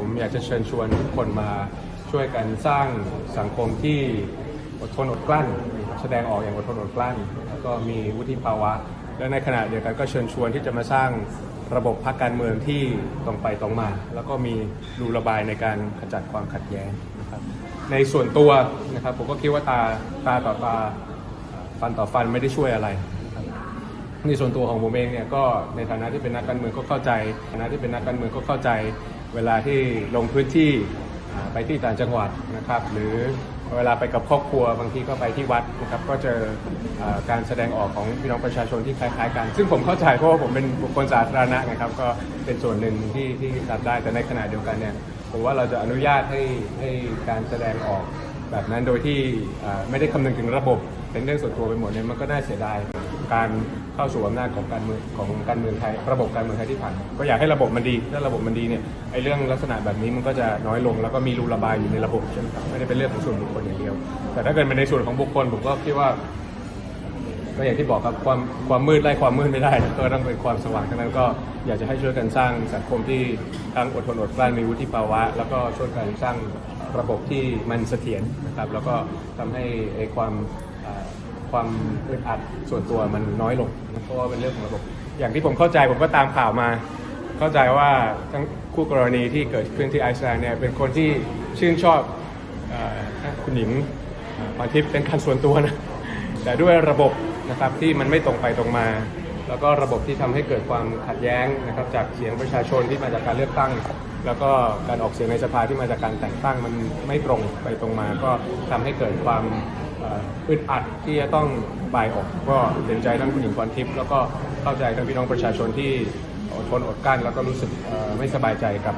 ผมอยากจะเชิญชวนทุกคนมาช่วยกันสร้างสังคมที่อดทนอดกลั้น แสดงออกอย่างอดทนอดกลั้น แล้วก็มีวุฒิภาวะ และในขณะเดียวกันก็เชิญชวนที่จะมาสร้างระบบพรรคการเมืองที่ตรงไปตรงมา แล้วก็มีรูระบายในการขจัดความขัดแย้งนะครับในส่วนตัวนะครับผมก็คิดว่าตาตาต่อตาฟันต่อฟันไม่ได้ช่วยอะไรในส่วนตัวของผมเองเนี่ยก็ในฐานะที่เป็นนักการเมืองก็เข้าใจฐานะที่เป็นนักการเมืองก็เข้าใจ เวลาที่ลงพื้นที่ไปที่ต่างจังหวัดนะครับ หรือเวลาไปกับครอบครัวบางทีก็ไปที่วัดนะครับก็เจออการแสดงออกของพี่น้องประชาชนที่คล้ายๆกัน ซึ่งผมเข้าใจเพราะว่าผมเป็นบุคคลสาธารณะนะครับก็เป็นส่วนหนึ่งที่ที่รับได้แต่ในขณะเดียวกันเนี่ยผมว่าเราจะอนุญาตให้ให้การแสดงออก แบบนั้นโดยที่ไม่ได้คำนึงถึงระบบ เป็นเรื่องส่วนตัวไปหมดเนี่ยมันก็น่าเสียดายการเข้าสู่อำนาจของการเมืองของการเมืองไทย ระบบการเมืองไทยที่ผ่านก็อยากให้ระบบมันดีถ้าระบบมันดีเนี่ยไอ้เรื่องลักษณะแบบนี้มันก็จะน้อยลงแล้วก็มีรูระบายอยู่ในระบบใช่ไหมครับไม่ได้เป็นเรื่องของส่วนบุคคลอย่างเดียว แต่ถ้าเกิดเป็นในส่วนของบุคคลผมก็คิดว่า ก็อย่างที่บอกครับความความมืดไล่ความมืดไม่ได้ก็ต้องเป็นความสว่างทั้งนั้นก็อยากจะให้ช่วยกันสร้างสังคมที่ทั้งอดทนอดกลั้นมีวุฒิภาวะ แล้วก็ช่วยกันสร้างระบบที่มันเสถียรนะครับ แล้วก็ทำให้ไอ้ความอ่าความอึดอัดส่วนตัวมันน้อยลงเพราะว่าเป็นเรื่องของระบบ อย่างที่ผมเข้าใจผมก็ตามข่าวมา เข้าใจว่าทั้งคู่กรณีที่เกิดขึ้นที่ไอซ์แลนด์เนี่ยเป็นคนที่ชื่นชอบอคุณหญิงพรทิพย์เป็นการส่วนตัวนะแต่ด้วยระบบ นะครับที่มันไม่ตรงไปตรงมา แล้วก็ระบบที่ทำให้เกิดความขัดแย้งนะครับจากเสียงประชาชนที่มาจากการเลือกตั้ง แล้วก็การออกเสียงในสภาที่มาจากการแต่งตั้งมันไม่ตรงไปตรงมา ก็ทำให้เกิดความอึดอัดที่จะต้องบายออก ก็เห็นใจทั้งคุณหญิงพรทิพย์แล้วก็เข้าใจทั้งพี่น้องประชาชนที่อดทนอดกลั้นแล้วก็รู้สึกไม่สบายใจกับ